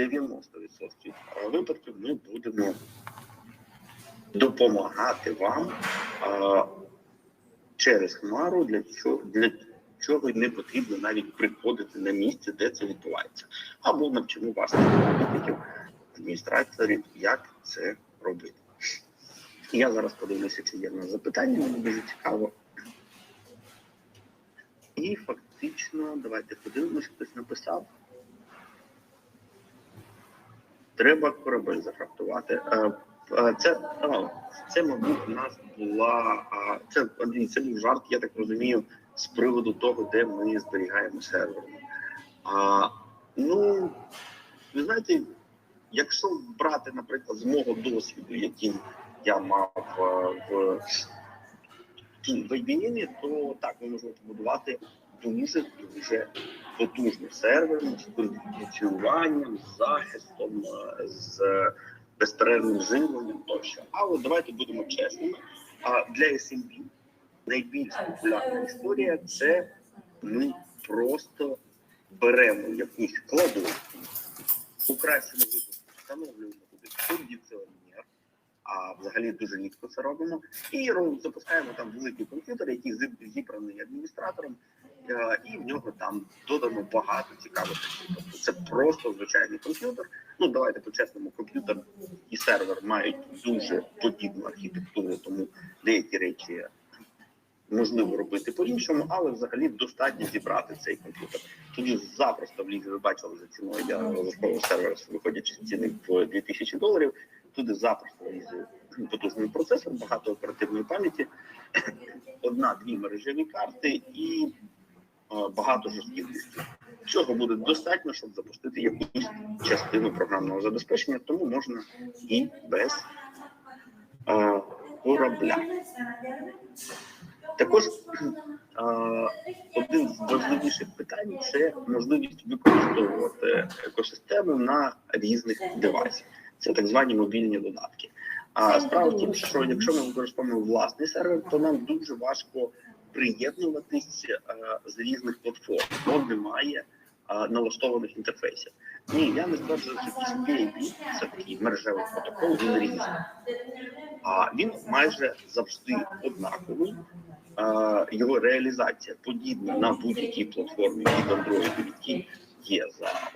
90% випадків ми будемо допомагати вам а, через хмару, для чого для чого не потрібно навіть приходити на місце, де це відбувається, або навчимо вас співробітників, адміністраторів, як це робити. Я зараз подивлюся, чи є в нас запитання, мені дуже цікаво. І фактично, давайте подивимося, хтось написав. Треба корабель зафрахтувати. Е, е, Це, а, це, мабуть, у нас була. Це це був жарт, я так розумію, з приводу того, де ми зберігаємо сервер. А, ну, ви знаєте, якщо брати, наприклад, з мого досвіду, який я мав е, в в IBM, то так ми можемо побудувати дуже дуже потужний сервер з кондиціюванням, з захистом, е, з безперервним живленням тощо. Але давайте будемо чесними. А для SMB найбільш популярна історія це ми просто беремо якусь кладовку, у кращому випадку встановлюємо туди кондиціонер, а взагалі дуже рідко це робимо, і запускаємо там великий комп'ютер, який зі- зібраний адміністратором, е, і в нього там додано багато цікавих речей. Тобто це просто звичайний комп'ютер. Ну давайте по-чесному, комп'ютер і сервер мають дуже подібну архітектуру, тому деякі речі можливо робити по-іншому, але взагалі достатньо зібрати цей комп'ютер. Тоді запросто в влізе, ви бачили за ціною я розраховував сервер, виходячи з ціни в 2000 доларів. Туди запросто влізе потужний процесор, багато оперативної пам'яті, одна-дві мережеві карти і е, багато жорстких дисків. Цього буде достатньо, щоб запустити якусь частину програмного забезпечення, тому можна і без е, корабля. Також е, один з важливіших питань це можливість використовувати екосистему на різних девайсах. Це так звані мобільні додатки. А справа в тім, що якщо ми використовуємо власний сервер, то нам дуже важко приєднуватись е, з різних платформ, бо немає е, налаштованих інтерфейсів. Ні, я не стверджую, що TCP/IP – це такий мережевий протокол, він різний. А він майже завжди однаковий. Е, Його реалізація подібна на будь-якій платформі від Android, які є за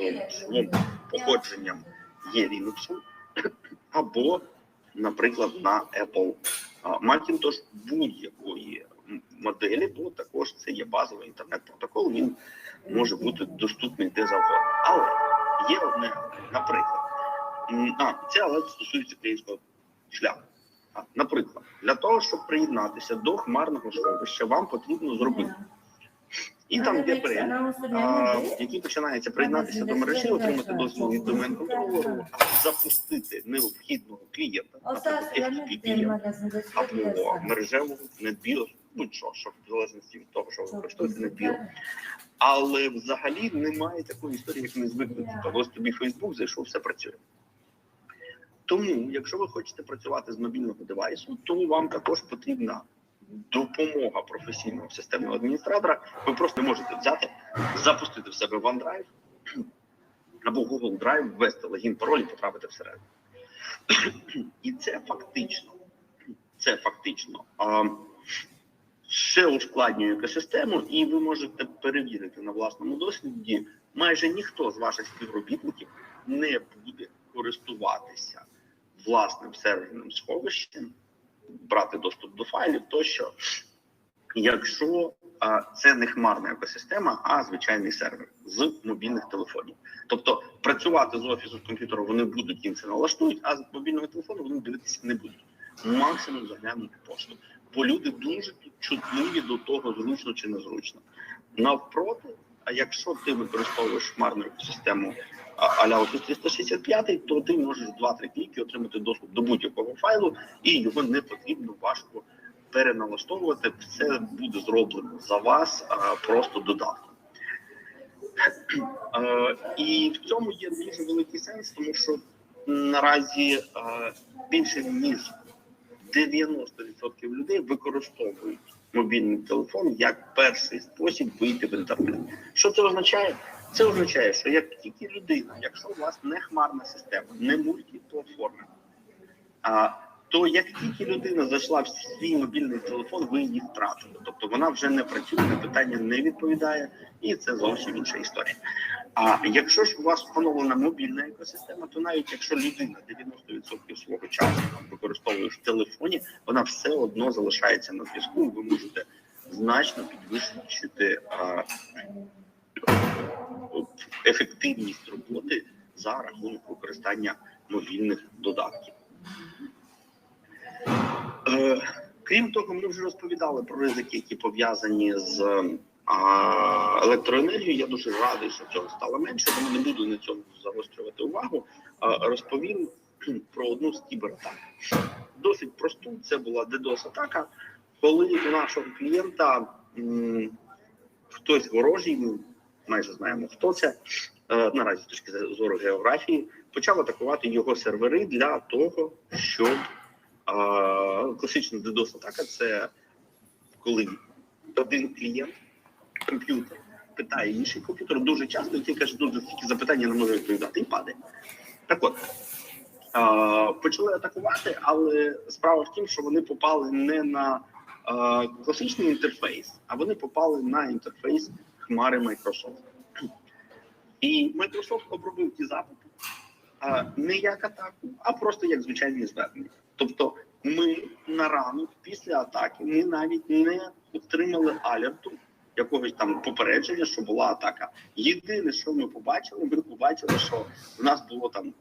е, своїм походженням є Linux, або, наприклад, на Apple Macintosh будь-якої моделі, бо також це є базовий інтернет-протокол. Він може бути доступний де завгодно. Але є одне, наприклад, а це але стосується українського шляху. Наприклад, для того, щоб приєднатися до хмарного сховища, вам потрібно зробити. І там є який починається приєднатися до мережі, отримати дозвіл від домен контролеру, запустити необхідного клієнта, FTP або мережевого NetBIOS, будь-що, що в залежності від того, що ви використовуєте NetBIOS. Але взагалі немає такої історії, як ми звикли. Ось тобі Facebook зайшов, все працює. Тому, якщо ви хочете працювати з мобільного девайсу, то вам також потрібна допомога професійного системного адміністратора. Ви просто не можете взяти, запустити в себе OneDrive або Google Drive, ввести логін, пароль і потрапити всередину. І це фактично, це фактично а, ще ускладнює екосистему, і ви можете перевірити на власному досвіді. Майже ніхто з ваших співробітників не буде користуватися власним серверним сховищем, брати доступ до файлів тощо, якщо це не хмарна екосистема, а звичайний сервер з мобільних телефонів. Тобто працювати з офісу з комп'ютера вони будуть їм це налаштують, а з мобільного телефону вони дивитися не будуть. Максимум заглянути пошту. Бо люди дуже чутливі до того, зручно чи незручно. Навпроти, а якщо ти використовуєш хмарну екосистему а- а-ля Office 365, то ти можеш в 2-3 кліки отримати доступ до будь-якого файлу, і його не потрібно важко переналаштовувати. Все буде зроблено за вас просто додатком. Е, І в цьому є дуже великий сенс, тому що наразі е, більше ніж 90% людей використовують мобільний телефон як перший спосіб вийти в інтернет. Що це означає? Це означає, що як тільки людина, якщо у вас не хмарна система, не мультиплатформа, а то як тільки людина зайшла в свій мобільний телефон, ви її втратили. Тобто вона вже не працює, на питання не відповідає, і це зовсім інша історія. А якщо ж у вас встановлена мобільна екосистема, то навіть якщо людина 90% свого часу використовує в телефоні, вона все одно залишається на зв'язку. Ви можете значно підвищити а, ефективність роботи за рахунок використання мобільних додатків. Е, Крім того, ми вже розповідали про ризики, які пов'язані з а, електроенергією. Я дуже радий, що цього стало менше, тому не буду на цьому загострювати увагу. А, розповім про одну з кібератак. Досить просту. Це була DDoS-атака, коли у нашого клієнта м, хтось ворожий, ми майже знаємо, хто це е, наразі з точки зору географії, почав атакувати його сервери для того, щоб а, класична DDoS атака це коли один клієнт, комп'ютер, питає інший комп'ютер дуже часто, ті каже, дуже стільки запитання не може відповідати і падає. Так от а, почали атакувати, але справа в тім, що вони попали не на а, класичний інтерфейс, а вони попали на інтерфейс хмари Microsoft. І Microsoft обробив ті запити а, не як атаку, а просто як звичайні звернення. Тобто, ми на ранок після атаки ми навіть не отримали алерту якогось там попередження, що була атака. Єдине, що ми побачили, ми побачили, що в нас було там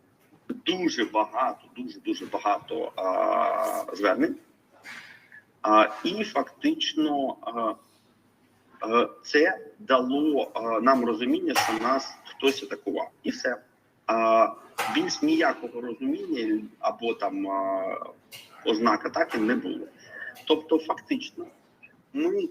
дуже багато, дуже дуже багато а, звернень. А, і фактично а, а, це дало а, нам розуміння, що нас хтось атакував, і все. А, більш ніякого розуміння або там а, ознак атаки не було. Тобто, фактично, ми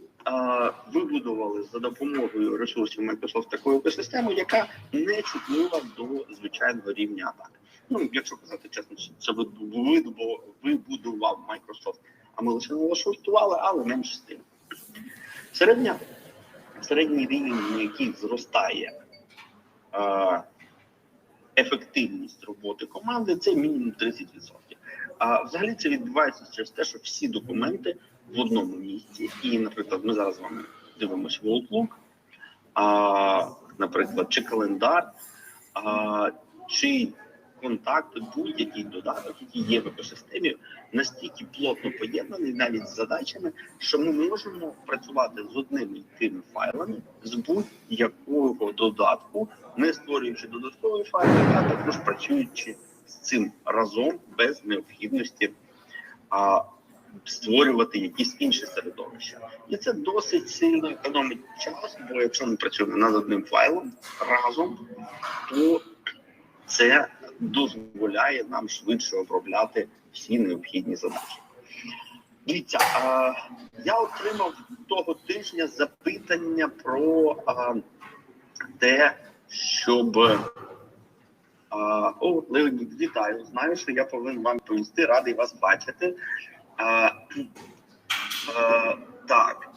вибудували за допомогою ресурсів Microsoft таку екосистему, яка не чутлива до звичайного рівня атаки. Ну, якщо казати чесно, це вибудував Microsoft, а ми лише налаштували, але менше з тим. Середня, середній рівень, на який зростає а, ефективність роботи команди, це мінімум 30%. А взагалі це відбувається через те, що всі документи в одному місці. І, наприклад, ми зараз з вами дивимося в Outlook, а, наприклад, чи календар, а, чи контакти, будь-який додаток, який є в екосистемі, настільки плотно поєднаний навіть з задачами, що ми можемо працювати з одними і тими файлами з будь-якого додатку, не створюючи додаткові файли, а також працюючи з цим разом без необхідності а, створювати якісь інші середовища. І це досить сильно економить час, бо якщо ми працюємо над одним файлом разом, то це дозволяє нам швидше обробляти всі необхідні задачі. Дивіться, я отримав того тижня запитання про те, щоб о, Леонід, вітаю. Знаю, що я повинен вам повісти, радий вас бачити. А, а, так.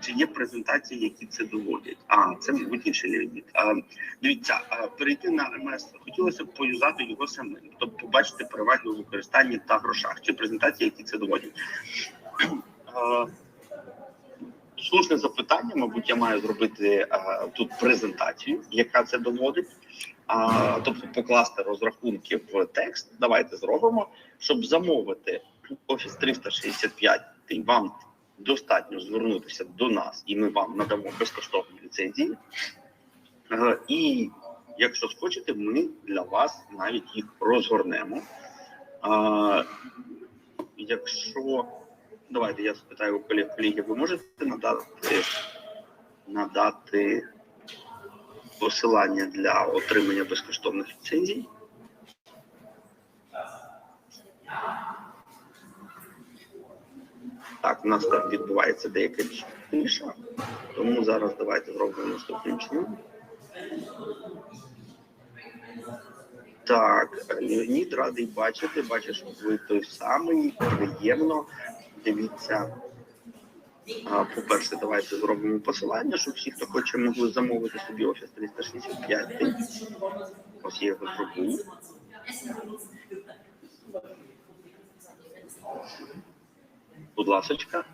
Чи є презентації, які це доводять? А, це мабуть інший Леонід. А, дивіться, а, перейти на МС хотілося б поюзати його самим, тобто побачити переваги у використанні та грошах. Чи презентації, які це доводять? А, слушне запитання, мабуть, я маю зробити а, тут презентацію, яка це доводить. А, тобто покласти розрахунки в текст. Давайте зробимо, щоб замовити Office 365 вам достатньо звернутися до нас, і ми вам надамо безкоштовні ліцензії. Е, І якщо схочете, ми для вас навіть їх розгорнемо. Якщо давайте я спитаю у колег колеги, ви можете надати надати посилання для отримання безкоштовних ліцензій? Так, у нас там відбувається деяка тиша, тому зараз давайте зробимо наступним чином. Так, Леонід радий бачити. Бачиш, ви той самий, приємно. Дивіться. По-перше, давайте зробимо посилання, щоб всі, хто хоче, могли замовити собі Office 365. Ось я його зробив. Будь ласочка.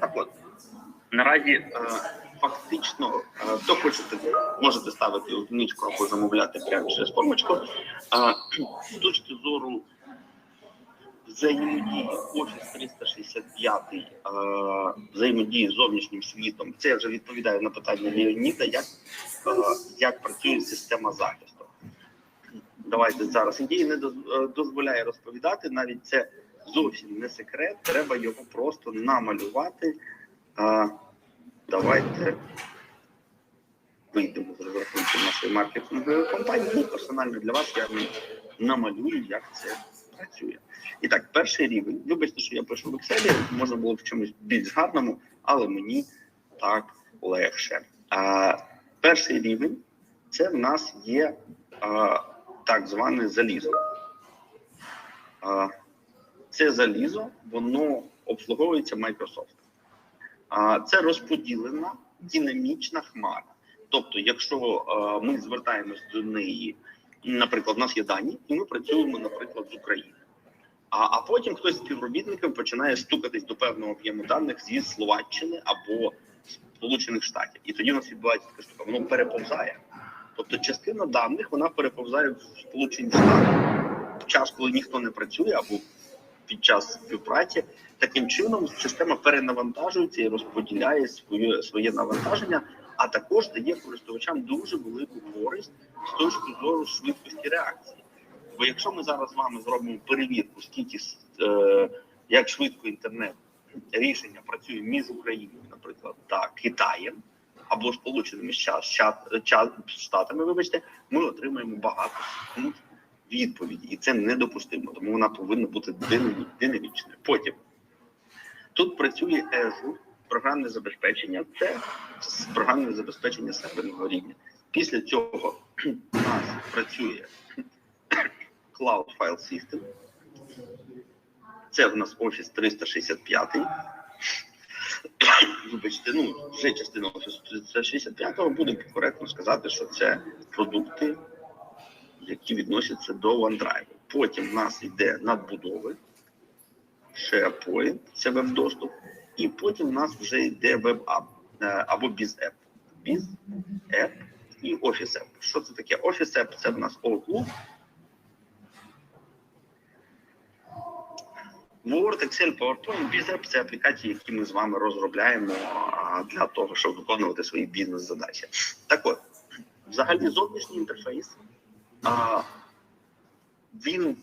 Так от. Наразі е, фактично, е, хто хочете, можете ставити одиничку або замовляти прямо через формочку. Е, з точки зору взаємодії Office 365, е, взаємодії з зовнішнім світом, це вже відповідаю на питання Леоніда, як, як працює система захисту. Давайте зараз ідеї не е, дозволяє розповідати, навіть це зовсім не секрет, треба його просто намалювати. А, давайте вийдемо з розрахунку нашої маркетингової компанії. І персонально для вас я намалюю, як це працює. І так, перший рівень. Вибачте, що я пишу в Excel, можна було в чомусь більш гарному, але мені так легше. А, перший рівень це в нас є так зване залізо. Це залізо, воно обслуговується Microsoft. Це розподілена динамічна хмара. Тобто, якщо ми звертаємось до неї, наприклад, у нас є дані, і ми працюємо, наприклад, з України. А, а потім хтось з співробітників починає стукатись до певного об'єму даних зі Словаччини або Сполучених Штатів. І тоді у нас відбувається така штука, воно переповзає. Тобто частина даних вона переповзає в Сполучені Штати в час, коли ніхто не працює, або під час співпраці. Таким чином система перенавантажується і розподіляє своє своє навантаження, а також дає користувачам дуже велику користь з точки зору швидкості реакції. Бо якщо ми зараз з вами зробимо перевірку, скільки е, як швидко інтернет рішення працює між Україною, наприклад, та Китаєм або Сполученими Штатами, вибачте, ми отримаємо багато відповіді, і це недопустимо, тому вона повинна бути динамічною. Потім тут працює Azure, програмне забезпечення, це програмне забезпечення серверного рівня. Після цього у нас працює Cloud File System. Це в нас Office 365. Вибачте, ну вже частина Office 365 буде коректно сказати, що це продукти які відносяться до OneDrive. Потім в нас йде надбудови, SharePoint, це веб-доступ, і потім в нас вже йде веб-ап е, або BizApp. BizApp і App. Що це таке? App це в нас Outlook, Word, Excel, PowerPoint, BizApp – це аплікації, які ми з вами розробляємо для того, щоб виконувати свої бізнес-задачі. Так от, взагалі зовнішній інтерфейс він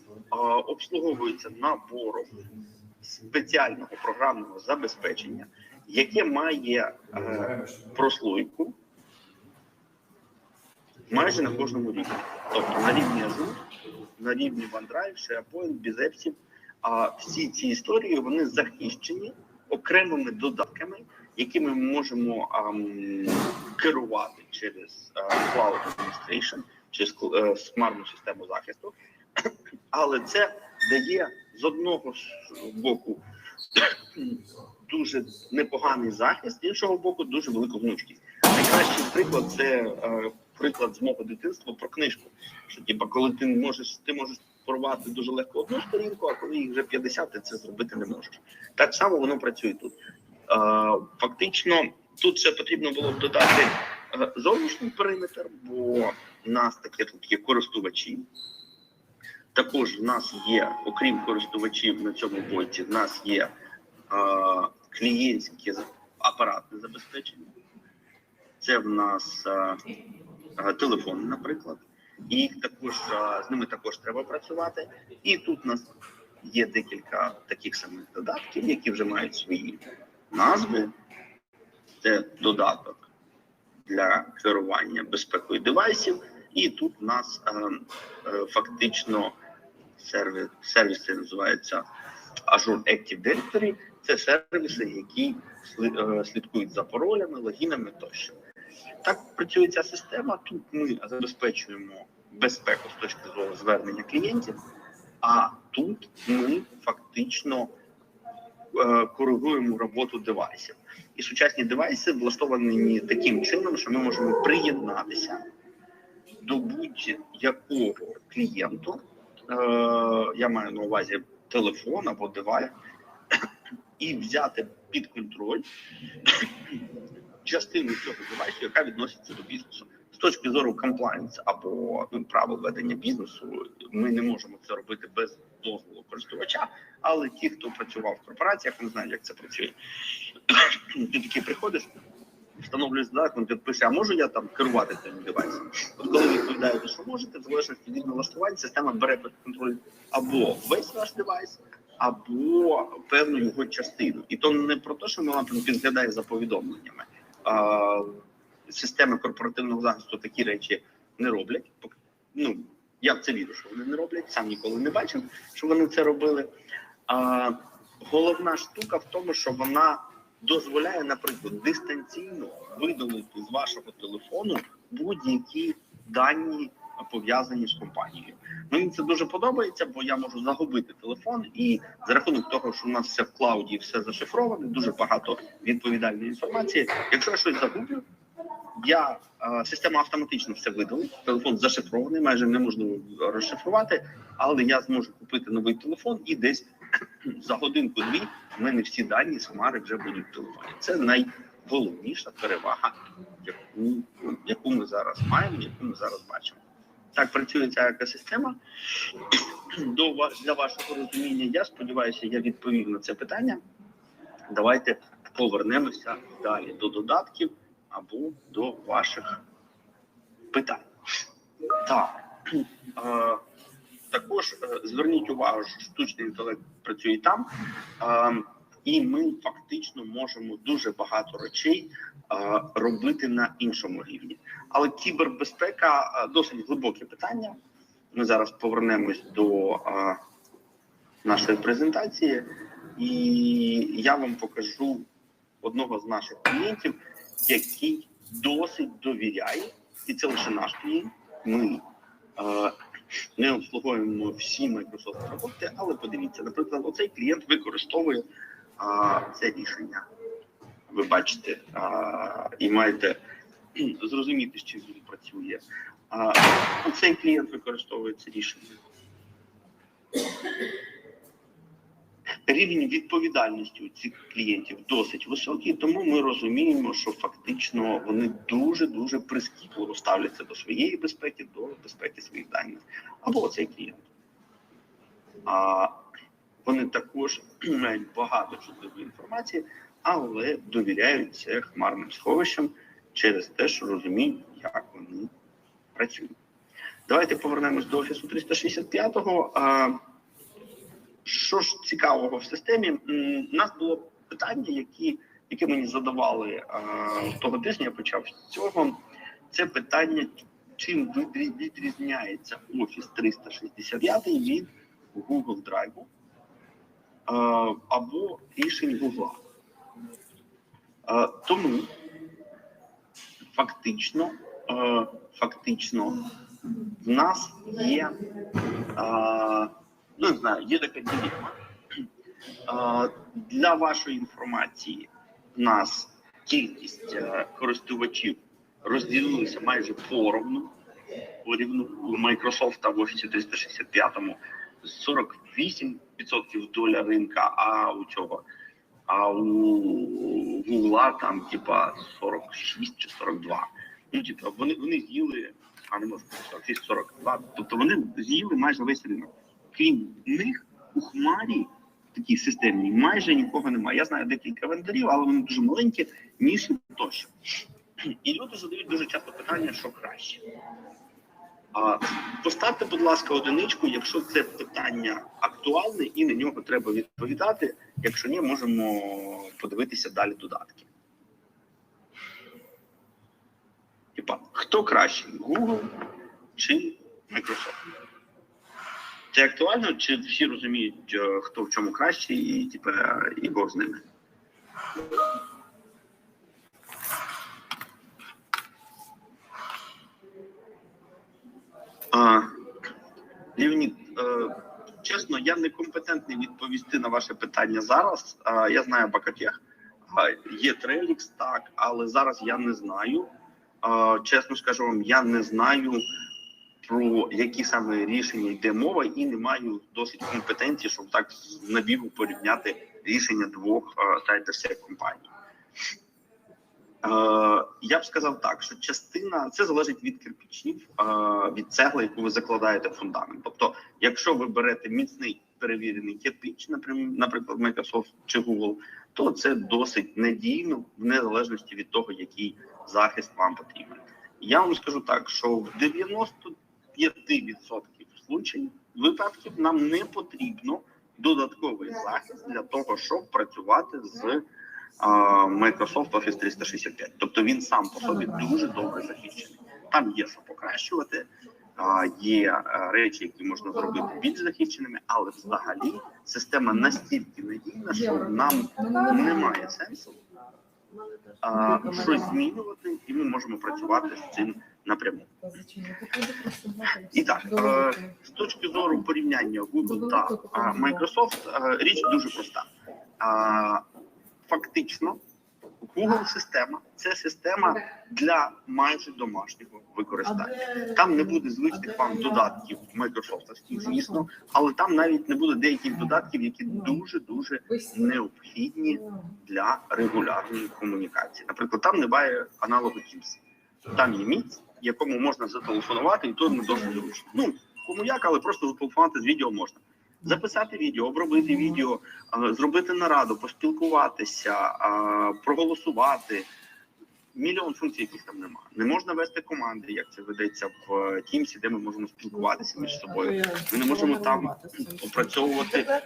обслуговується набором спеціального програмного забезпечення, яке має е, прослойку майже на кожному рівні. Тобто на рівні Azure, на рівні OneDrive, SharePoint, BizApp, а всі ці історії вони захищені окремими додатками, якими ми можемо ам, керувати через а, Cloud Administration, через е, смарну систему захисту, але це дає з одного боку дуже непоганий захист, з іншого боку, дуже велику гнучкість. Найкращий приклад це е, приклад з мого дитинства про книжку. Що типа, коли ти можеш, ти можеш порвати дуже легко одну сторінку, а коли їх вже 50, ти це зробити не можеш. Так само воно працює тут. Фактично, тут ще потрібно було б додати е, зовнішній периметр, бо у нас таке тут є користувачі. Також в нас є, окрім користувачів на цьому боці, в нас є клієнтське за- апаратне забезпечення. Це в нас е, е, телефони, наприклад. І також з ними також треба працювати. І тут у нас є декілька таких самих додатків, які вже мають свої назви. Це додаток для керування безпекою девайсів. І тут у нас е, е, фактично сервіс, сервіс називається Azure Active Directory. Це сервіси, які е, слідкують за паролями, логінами тощо. Так працює ця система. Тут ми забезпечуємо безпеку з точки зору звернення клієнтів. А тут ми фактично е, коригуємо роботу девайсів. І сучасні девайси влаштовані таким чином, що ми можемо приєднатися до будь-якого клієнту. Е, я маю на увазі телефон або девайс, і взяти під контроль частину цього девайсу, яка відноситься до бізнесу. З точки зору комплайнс або ну, правил ведення бізнесу, ми не можемо це робити без дозволу користувача. Але ті, хто працював в корпораціях, вони знають, як це працює. Ти такий приходиш, встановлюєш задаток, він підпише, а можу я там керувати цим девайсом? От коли ви відповідаєте, що можете, в залежності від налаштувань, система бере під контроль або весь ваш девайс, або певну його частину. І то не про те, що вона підглядає за повідомленнями. Системи корпоративного захисту такі речі не роблять. Ну, я в це вірю, що вони не роблять, сам ніколи не бачив, що вони це робили. А, головна штука в тому, що вона дозволяє, наприклад, дистанційно видалити з вашого телефону будь-які дані пов'язані з компанією. Мені це дуже подобається, бо я можу загубити телефон, і за рахунок того, що у нас все в клауді, все зашифроване, дуже багато відповідальної інформації. Якщо я щось загублю, я е, система автоматично все видалить. Телефон зашифрований, майже неможливо розшифрувати, але я зможу купити новий телефон і десь за годинку-дві в мене всі дані з хмари вже будуть в телефоні. Це найголовніша перевага, яку, яку ми зараз маємо, яку ми зараз бачимо. Так працює ця екосистема. До для вашого розуміння, я сподіваюся, я відповів на це питання. Давайте повернемося далі до додатків або до ваших питань. Так. Е, також е, зверніть увагу, що штучний інтелект працює там, е, і ми фактично можемо дуже багато речей робити на іншому рівні. Але кібербезпека досить глибоке питання. Ми зараз повернемось до нашої презентації, і я вам покажу одного з наших клієнтів, який досить довіряє, і це лише наш клієнт. Ми не обслуговуємо всі Microsoft продукти, але подивіться, наприклад, оцей клієнт використовує це рішення. Ви бачите, а, і маєте зрозуміти, з чим він працює. А, цей клієнт використовує це рішення. Рівень відповідальності у цих клієнтів досить високий, тому ми розуміємо, що фактично вони дуже дуже прискіпливо ставляться до своєї безпеки, до безпеки своїх даних. Або цей клієнт. А вони також мають багато чутливої інформації, але довіряють це хмарним сховищам через те, що розуміють, як вони працюють. Давайте повернемось до офісу 365-го. А, що ж цікавого в системі? У нас було питання, які, яке мені задавали того тижня. Я почав з цього. Це питання, чим відрізняється Office 365 від Google Drive або рішень Google. А, тому фактично, фактично в нас є. Ну не знаю, є така ділема. Для вашої інформації, в нас кількість е, користувачів розділилися майже поровну, порівну у Microsoft в Office 365 48% доля ринка, а у цього, а у Google там типа 46 чи 42. Ну, типа, вони, вони з'їли, а не можу 46, 42. Тобто вони з'їли майже весь ринок крім них у хмарі такій системній майже нікого немає. Я знаю декілька вендорів, але вони дуже маленькі, ніші тощо. І люди задають дуже часто питання, що краще. Поставте, будь ласка, одиничку, якщо це питання актуальне і на нього треба відповідати. Якщо ні, можемо подивитися далі додатки. Типа, хто кращий, Google чи Microsoft? Це актуально, чи всі розуміють, е, хто в чому кращий, і типу, і Бог з ними? А, Леонід, е, чесно не компетентний відповісти на ваше питання зараз. А, Я знаю Бакатєх. Є Трелікс, так, але зараз я не знаю. А, Чесно скажу вам, я не знаю про які саме рішення йде мова, і не маю досить компетенції, щоб так з набігу порівняти рішення двох тайдерсек компаній. Е, Я б сказав так, що частина це залежить від кирпичів, е, від цегли, яку ви закладаєте в фундамент. Тобто, якщо ви берете міцний перевірений кирпич, наприклад, Microsoft чи Google, то це досить надійно, в незалежності від того, який захист вам потрібен. Я вам скажу так, що в 95% случаїв випадків нам не потрібно додатковий захист для того, щоб працювати з Microsoft Office 365. Тобто він сам по собі дуже добре захищений. Там є що покращувати, є речі, які можна зробити більш захищеними, але взагалі система настільки надійна, що нам немає сенсу щось змінювати, і ми можемо працювати з цим напряму. І так, е, з точки зору порівняння Google та а, Microsoft, е, річ дуже проста. Фактично, Google система це система для майже домашнього використання. Там не буде звичних вам додатків Microsoft, звісно, але там навіть не буде деяких додатків, які дуже дуже необхідні для регулярної комунікації. Наприклад, там немає аналогу Teams. Там є міць, якому можна зателефонувати, і то не досить зручно. Ну кому як, але просто зателефонувати з відео можна. Записати відео, обробити відео, зробити нараду, поспілкуватися, проголосувати. Мільйон функцій, яких там немає. Не можна вести команди, як це ведеться в Teams, де ми можемо спілкуватися між собою. Ми не можемо там опрацьовувати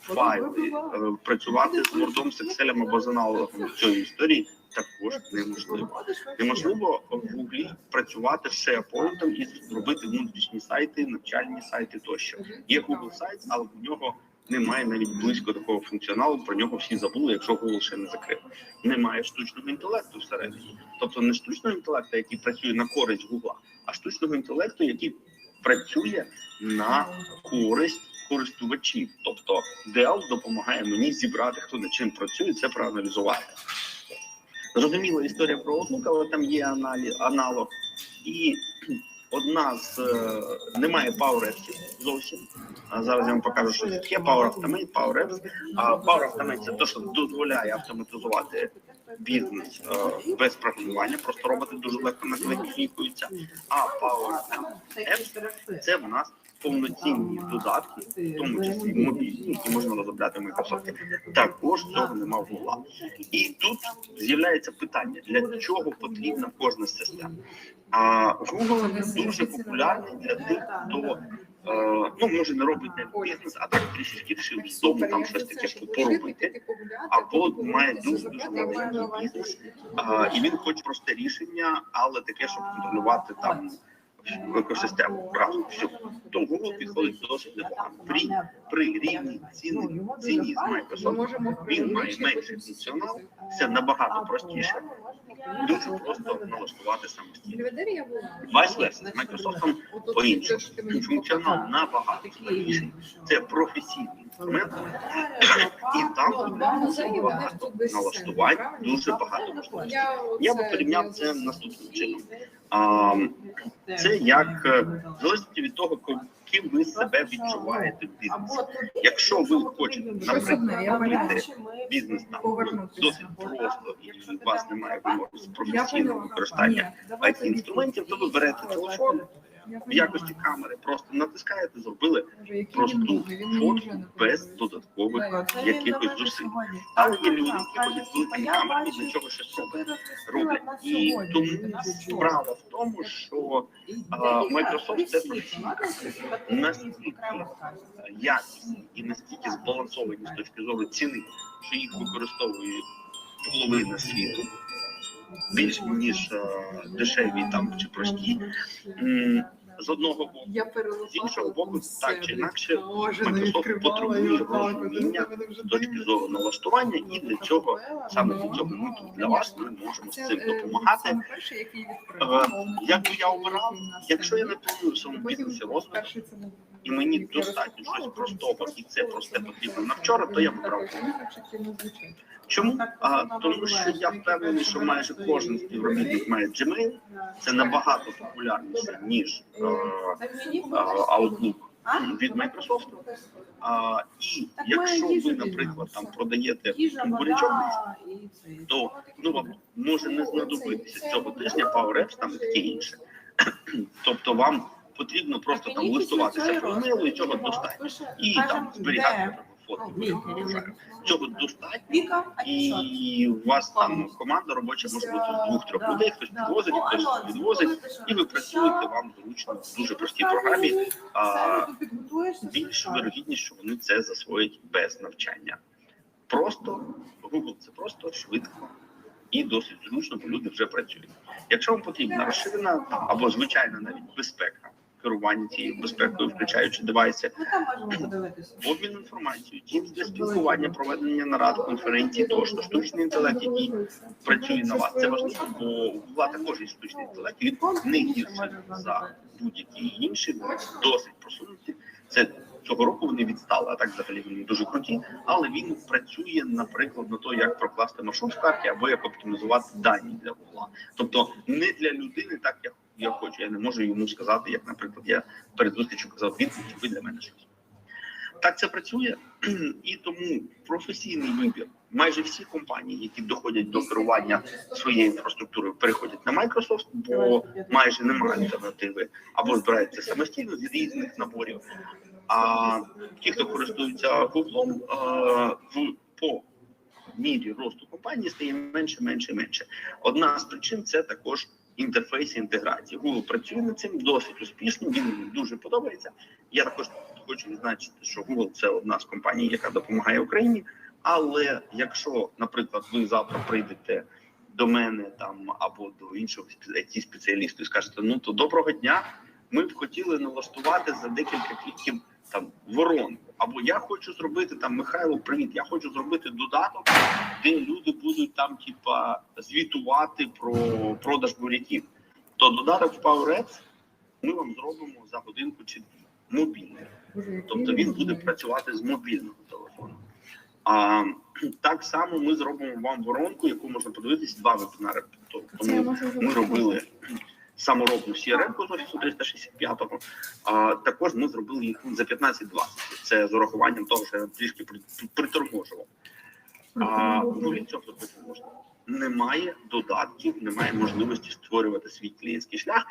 файли, е, працювати з Word, з Excel або з аналогом цієї історії також неможливо. Неможливо в Google працювати з SharePoint і зробити внутрішні сайти, навчальні сайти тощо. Є Google сайт, але в нього немає навіть близько такого функціоналу. Про нього всі забули, якщо Google ще не закрив. Немає штучного інтелекту всередині, тобто не штучного інтелекту, який працює на користь Google, а штучного інтелекту, який працює на користь користувачів. Тобто Dell допомагає мені зібрати, хто над чим працює, це проаналізувати. Зрозуміла історія про Outlook, але там є аналог. І одна з е, немає Power зовсім. Зараз я вам покажу, що це таке Power Automate, Power Apps. А Power Automate це те, що дозволяє автоматизувати бізнес е, без програмування. Просто роботи дуже легко на клик клікаються. А Power Apps це в нас повноцінні додатки, в тому числі мобільні, які можна розробляти в Microsoft. Також цього нема в Google. І тут з'являється питання: для чого потрібна кожна з систем? А Google дуже популярний для тих, хто е, ну може не робить бізнес, а так трішечки з дому там щось таке поробити. Або має дуже дуже маленький бізнес, і він хоче просте рішення, але таке, щоб контролювати там екосистему разом всю. То Google підходить досить непогано. При, при рівні ціни ціні з Microsoft він має менший функціонал, це набагато простіше, дуже просто налаштувати самостійно. Vice versa, з Microsoft по-іншому. Функціонал набагато складніший. Це професійний інструмент, і там дуже багато налаштувань, дуже багато можливостей. Я би порівняв це наступним чином. А, це як е, в залежності від того, ким ви себе відчуваєте в бізнесі. Якщо ви хочете, наприклад, робити бізнес там досить просто і у вас немає вимог з професійного використання it інструментів, то ви берете телефон в якості камери, просто натискаєте, зробили просту фотку без додаткових якихось зусиль. Але є люди, які ходять з камерами і для чого щось роблять. роблять. І тому справа в тому, що а, Microsoft це настільки якісні і настільки збалансовані з точки зору ціни, що їх використовує половина світу. Більш ніж е, дешеві там чи прості. З одного боку, Я з іншого боку, так чи інакше, Microsoft потребує розуміння з точки зору налаштування, і для цього саме для цього ми тут для вас ми можемо з цим допомагати. Е, Як би я обирав, якщо я не планую в своєму бізнесі розмір, і мені достатньо щось простого, і це просте потрібно на вчора, то я б брав. Чому? А, тому що я впевнений, що майже кожен співробітник має Gmail. Це набагато популярніше, ніж е, е, Outlook від Microsoft. А, і якщо ви, наприклад, там продаєте бурячок, то ну вам може не знадобитися цього тижня Power Apps там і таке інше. Тобто вам потрібно просто там листуватися по емейлу і цього достатньо. І там зберігати фото. Цього достатньо. І у вас там команда робоча може бути з двох-трьох людей, хтось підвозить, хтось відвозить, і ви працюєте вам зручно в дуже простій програмі. А більш вирогідність, що вони це засвоять без навчання. Просто Google це просто швидко і досить зручно, бо люди вже працюють. Якщо вам потрібна розширена або звичайна навіть безпека керування цією безпекою, включаючи девайси, Ну обмін інформацією, Teams для спілкування, проведення нарад, конференцій, тощо штучний інтелект, який працює на вас. Це важливо, бо Google також є штучний інтелект. Він не гірший за будь-які інші, досить просунуті. Це цього року вони відстали, а так взагалі вони дуже круті. Але він працює, наприклад, на то, як прокласти маршрут в карті або як оптимізувати дані для Google. Тобто не для людини, так як я хочу. Я не можу йому сказати, як, наприклад, я перед зустрічю казав відповідь, ви для мене щось. Так це працює, і тому професійний вибір. Майже всі компанії, які доходять до керування своєю інфраструктурою, переходять на Microsoft, бо майже немає альтернативи, або збираються самостійно з різних наборів. А ті, хто користується Google, в по мірі росту компанії стає менше, менше, менше. Одна з причин це також інтерфейс інтеграції. Google працює над цим досить успішно. Він мені дуже подобається. Я також хочу відзначити, що Google це одна з компаній, яка допомагає Україні. Але якщо, наприклад, ви завтра прийдете до мене там або до іншого it спеціалісту і скажете, ну то доброго дня, ми б хотіли налаштувати за декілька кліків там воронку. Або я хочу зробити там Михайло, привіт, я хочу зробити додаток, де люди будуть там, типа, звітувати про продаж буряків. То додаток в PowerAds ми вам зробимо за годинку чи дві мобільний. Тобто він буде працювати з мобільного телефону. А так само ми зробимо вам воронку, яку можна подивитись два вебінари. Тому ми робили саморобну CRM з офісу 365-го. А також ми зробили їх за 15-20. Це з урахуванням того, що я трішки приторможував. А ну, від цього можна. Немає додатків, немає можливості створювати свій клієнтський шлях,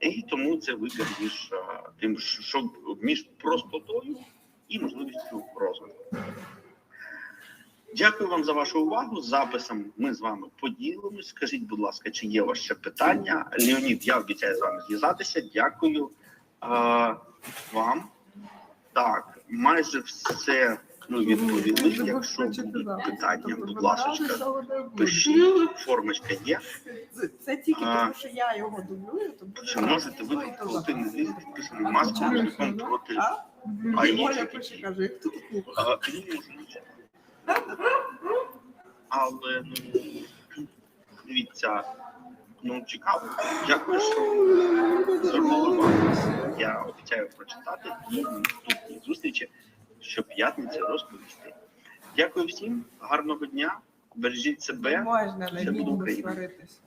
і тому це вибір між тим, що між простотою і можливістю розвитку. Дякую вам за вашу увагу. З записом ми з вами поділимось. Скажіть, будь ласка, чи є у вас ще питання? Леонід, я обіцяю з вами зв'язатися. Дякую е, вам. Так, майже все ми відповіли. Якщо будуть питання, будь ласка, пишіть. Формочка є. Це тільки тому, що я його дублюю, Чи можете ви проти не підписаний маску проти А? Такі? пиши, каже, хто тут не. Але ну дивіться, ну цікаво. Дякую, що звернули увагу. Я обіцяю прочитати і на наступній зустрічі щоп'ятниці розповісти. Дякую всім, гарного дня, бережіть себе. Можна на буде сваритися.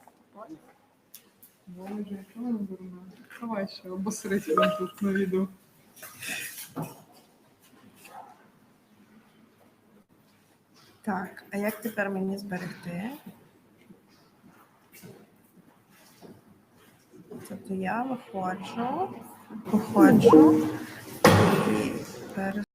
Боже, яка вона дурна. Давай ще обосрись вам тут на відео. Так, а як тепер мені зберегти? Тобто я виходжу, виходжу і перес...